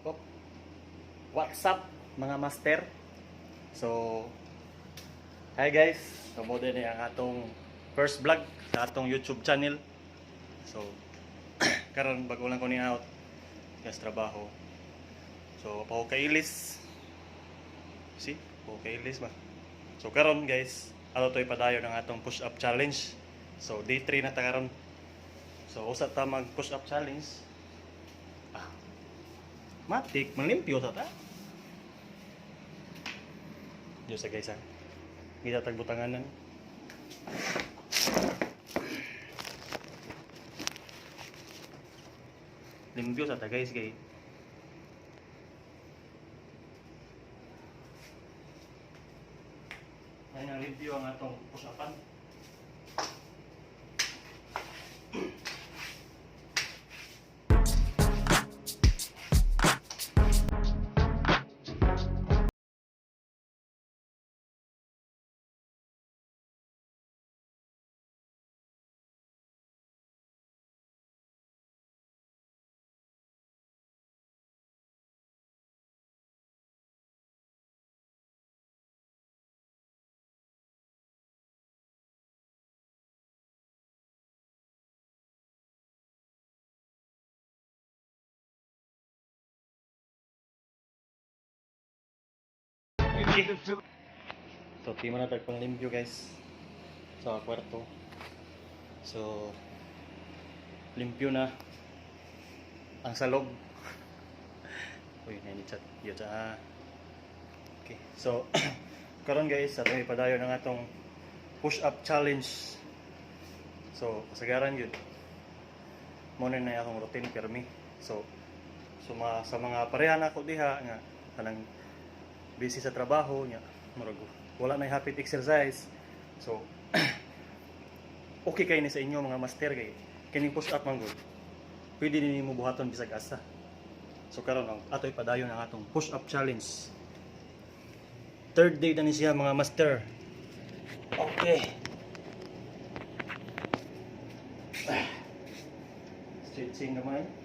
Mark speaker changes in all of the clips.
Speaker 1: What's up mga master? So, hi guys. Tamo din ang atong first vlog sa atong YouTube channel. So, karon bago lang ko ni out gas trabaho. So, pa kailis. See? Pa kailis ba? So, karon guys, ato to ipadayo ng atong push up challenge. So, day 3 na ta karon. So, usa ta mag push up challenge. Ah. Matik, malimpyo ta ta. Diyos sa guys ha. Kita tagbutanganan. Limpyo sa ta guys kay. Ayun ang limpyo ang atong push-upan. So, di mo na tagpang limpyo guys sa kwarto. So, limpyo na ang salog. Uy, nani chat. Yo cha. Okay. So, karon guys, atong ipadayon ng atong push up challenge. So, kasagaran yun. Muna na akong routine permi. So, so mga, sa mga pareha na ako diha nga kanang busy sa trabaho nya murag wala na happy exercise. So okay kay ni sa inyo mga master kay kining push up man gud pwede ni mo buhaton bisag asa. So karon ang atoy padayon ang atong push up challenge. Third day na ni siya mga master. Okay. Stretching naman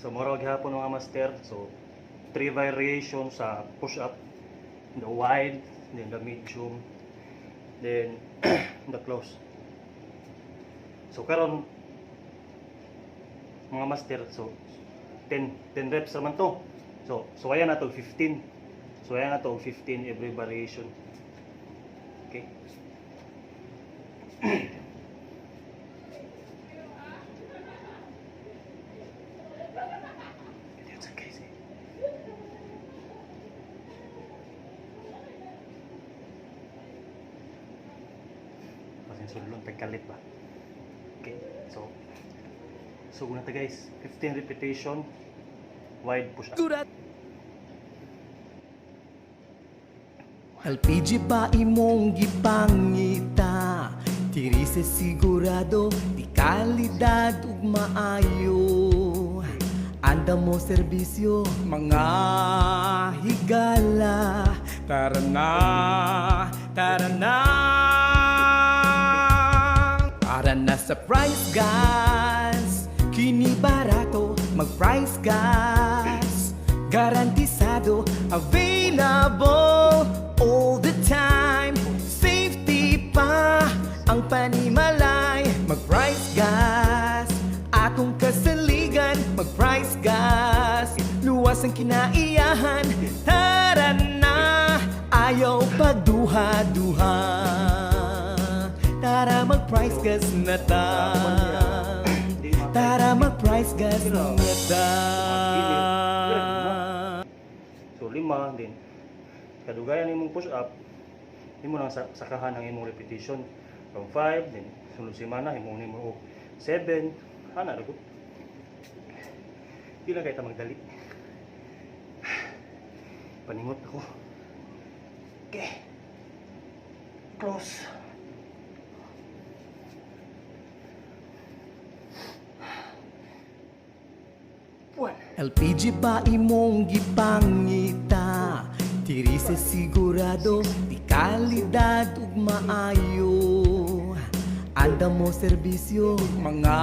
Speaker 1: So mura gihapon mga master. So three variations sa push up. The wide, then the medium, then the close. So karon mga master so 10 10 reps naman to. So so ayan na to 15. So ayan na to 15 every variation. Okay. sulong tagkalit ba? Okay, so So una ta guys, 15 repetition wide push up.
Speaker 2: LPG pa imong gipangita Diri sa sigurado Di kalidad ug maayo Anda mo serbisyo Mga higala Tara na, tara na sa price gas. Kini barato mag price gas. Garantisado Available All the time. Safety pa Ang panimalay. Mag price gas. Atong kasaligan Mag price gas. Luwas ang kinaiyahan. Tara na Ayaw pagduha-duha Tara mag price gas na ta Tara mag price gas na ta
Speaker 1: So lima din. Kadugayan imong push up, imo nang sa- sakahan ang imong repetition. From 5, then sunod semana imo nimo 7, ana ra. Pila kay ta magdali. Paningot ako. Okay. Close.
Speaker 2: LPG pa imong gipangita? Base sigurado Di kalidad ug maayo. Anda mo serbisyo Mga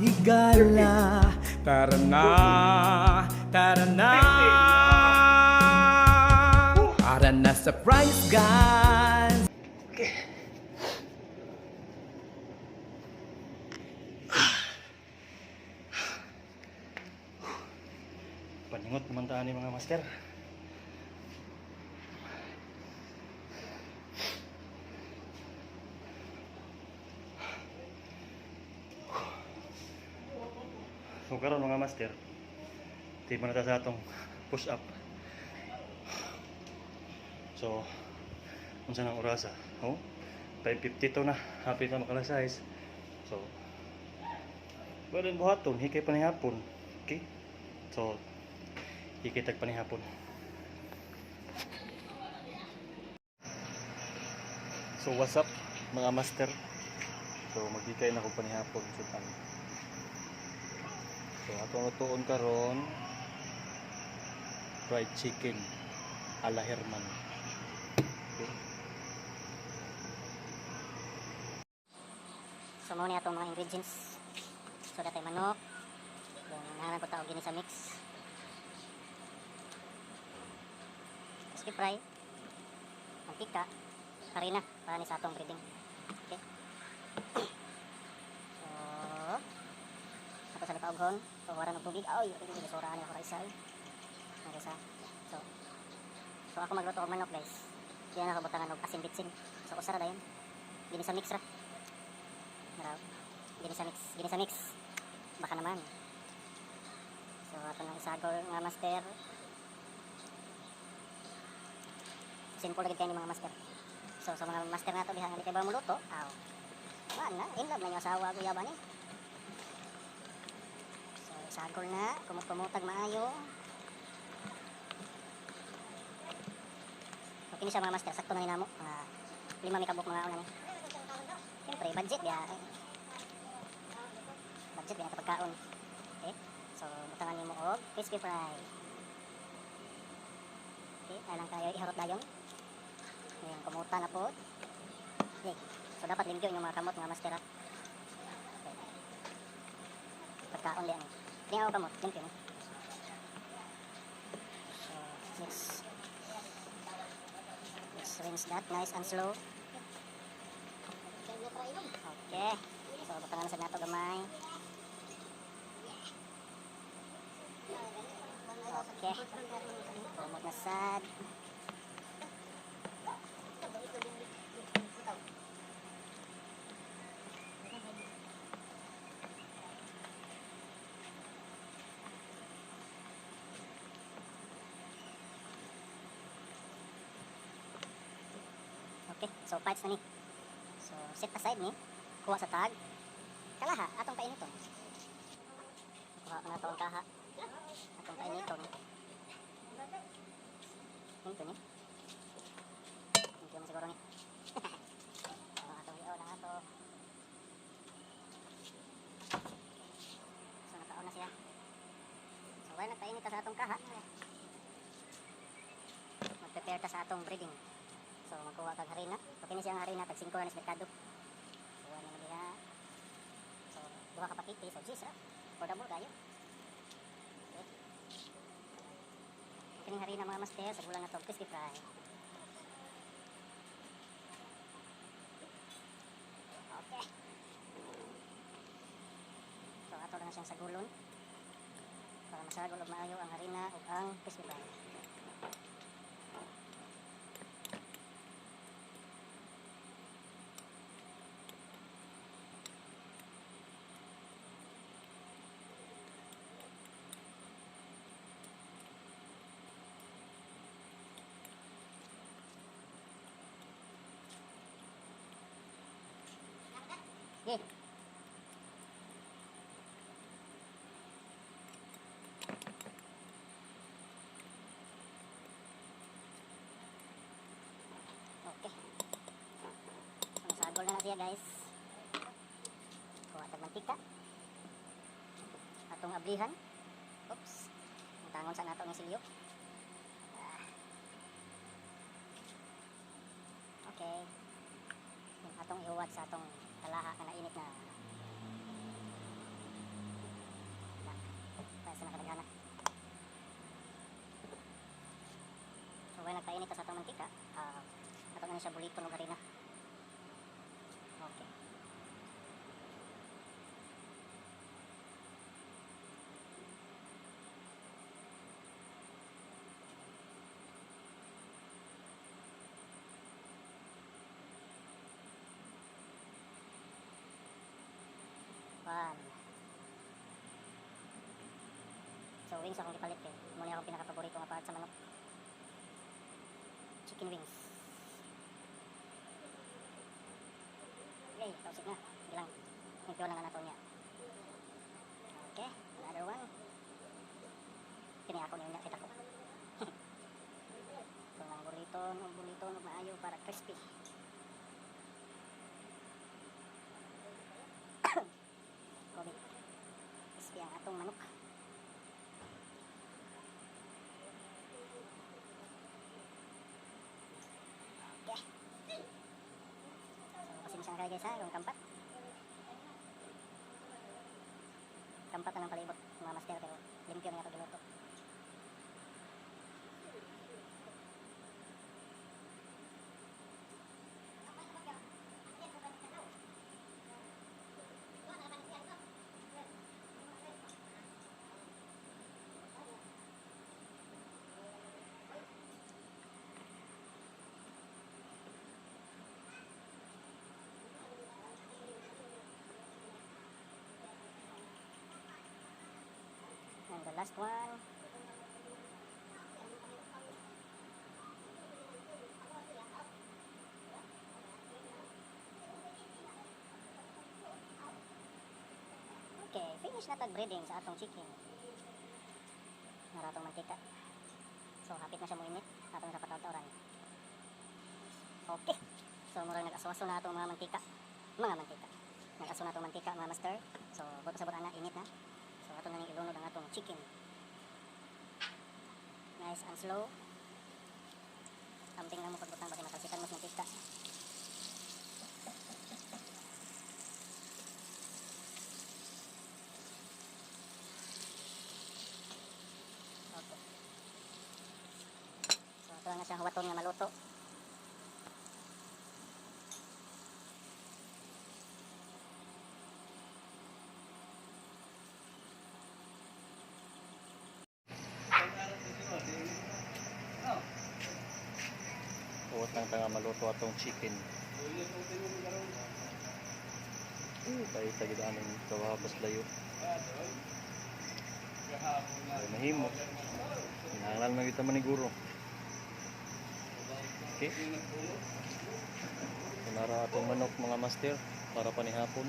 Speaker 2: higala. Tara na Tara na. Para na sa price guys
Speaker 1: Paningot naman tayo ni mga master. So karon mga master, di ta sa atong push up. So, unsa nang orasa? Oh, 5.50 to na. Happy na makala-size. So, pwede buhaton, hikay pa ni hapon. Okay? So, hikay tag pa ni hapon. So, what's up mga master? So, maghikay na ko pa ni hapon. So. So, atong tuon karon fried chicken ala Herman.
Speaker 3: So muna itong mga ingredients. So datay manok. Yung nahanan ko sa mix. Crispy fry. Mantika. Harina. Para ni sa atong breading. Okay. So, ato sa likaughon. So, wala ng tubig. Ay, ito yung suraan ako isa. eh. Okay, sa. So, so ako magluto og manok guys. Diyan ako butangan og asin bitsin. So, usara dayon. Gini sa mix ra. Maraw. Gini sa mix. Gini sa mix. Baka naman. So, ato nang isagol nga master. Simple lagi kayo ni mga master. So, sa mga master na ito, diha nga di kayo muluto? Aw. Man na, in love na yung asawa ko yaban eh. So, isagol na. Kumut-kumutag maayo. Okay ni siya mga master. Sakto na ni namo. Mga lima may kabuk mga una ni. Siyempre, budget biya. eh. Budget biya ito pagkaon. Okay? So, butangan niyo mo og crispy fry. Okay, alang kayo iharot dayon. Ayan, kumuta na po. Okay. So, dapat limpyo yung mga kamot, mga mastera. Okay. Pagkaon diyan. Hindi ako kamot, limpyo. no? So, let's let's rinse that nice and slow. Okay. So, na sa nato gamay. Okay. Kumot na sad. Okay, so parts na ni. So, set aside ni. Kuha sa tag. Kalaha, atong painiton. Kuha ko na ito ang kaha. Atong painiton. Hinto ni. Hinto mo siguro ni. Ang atong liyaw na ato. So, nakaon na siya. So, while nagpainit sa atong kaha, mag-prepare ta sa atong breading. So, magkuha kag harina. So, kini siyang harina, tag 5 na merkado. Kuha naman diha. So, duha ka pakiti. So, jeez, ah. Affordable kayo. Okay. Kining harina mga master, sa gulang na to, crispy fry. Okay. So, ato lang na siyang sagulon. Para masagol og maayo ang harina ug ang crispy fry. Okay. Okay. Nasagol na na siya guys. Kuha tag mantika. Atong ablihan. Oops. Ang tangon sa nato ng silyo. Ah. Okay. Atong ihuwat sa atong kalaha ka na init na para sa nakadaghanan. So, when nagpainit ka sa atong mantika, ah, ato na siya bulito ng harina. Wings akong gipalit eh. Muna akong pinaka-paborito nga part sa manok. Chicken wings. Okay, tausik na. Bilang. Nagpyo lang na nato niya. Okay, another one. Kini ako niya kita ko. Ito ng burrito, ng burrito, ng maayo para crispy. Kobe. Crispy ang atong manok. So, pasensya na kayo guys ha, yung kampat. Kampat na lang palibot, mga master, pero limpyo na ito giluto. One. Okay, finish na tag breading sa atong chicken. Nara atong mantika. So, hapit na siya mo init. Atong sa patawtaran. Okay. So, murag nag-aswaso na atong mga mantika. Mga mantika. Nag-aso na atong mantika, mga master. So, buto sa buta na, init na. Ato na ning ilunod ang atong chicken. Nice and slow. Amping lang mo pagbutang kasi matalsikan mo sa mantika. Okay. So ito na siyang huwaton nga maluto.
Speaker 1: Lang tanga maluto atong chicken. Uh, tayo tagidaan ng kawapos layo. Ay, mahimo. Hinahanglan na kita maniguro. Okay. Kunara atong manok mga master para panihapon.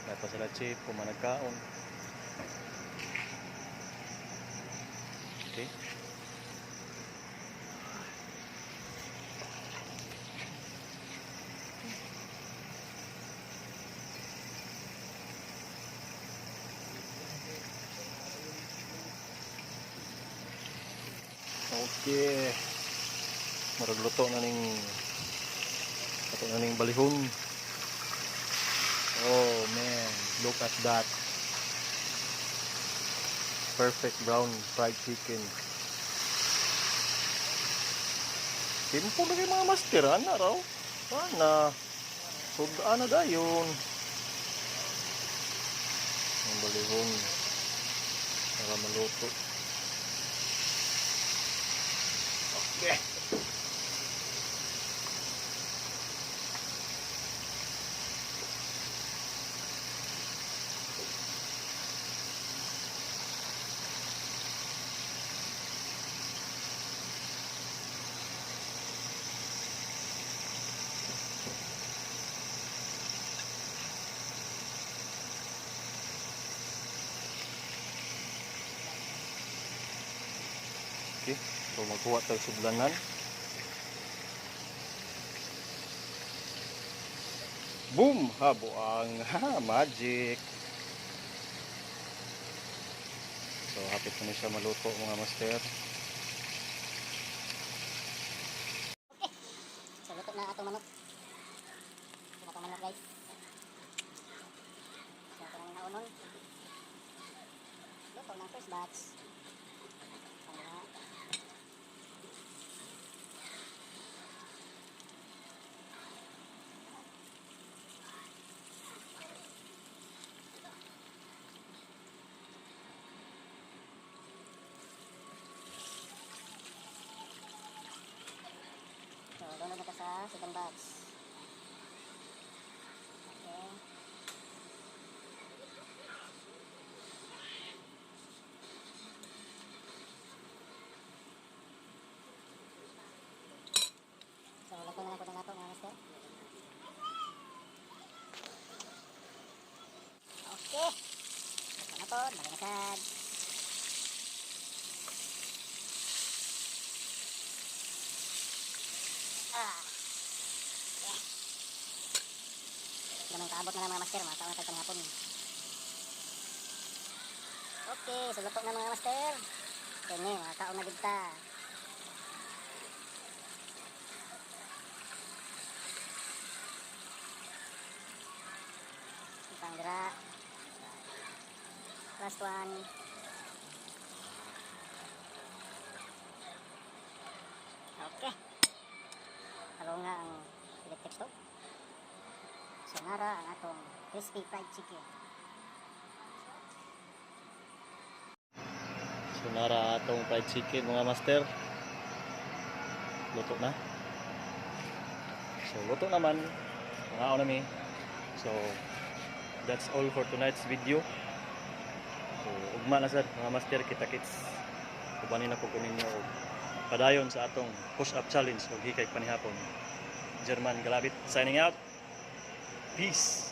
Speaker 1: Kaya pa sila chip, pumanagkaon. Okay. Okay. Maragluto na ning Ato na ning balihon. Oh man, look at that. Perfect brown fried chicken. Simple lagi mga master, ana raw. Ana. Sudaan na dayon. Ang balihon. Para maluto. Okay. Okay. So magkuha tayo sudlanan. Boom! Habo ang ha, magic. So hapit na siya maluto mga master.
Speaker 3: So, luto na atong manok. Atong manok, guys. So, ito na naunon. Luto ng first batch. Kaya, So, doon na ka sa second Lang mga master, mga taon na tayo panghapon. Okay, so luto na mga master. Kini, mga kaon na digta. Panggra. Last one. Halo nga ang electric stove. So nara ang atong crispy fried chicken.
Speaker 1: So nara atong fried chicken mga master. Luto na. So luto naman. Mga nami. So that's all for tonight's video. So ugma na sad mga master kita kits. Kubanin na ko kunin niyo padayon sa atong push up challenge ug hikay panihapon. German Galabit signing out. Peace.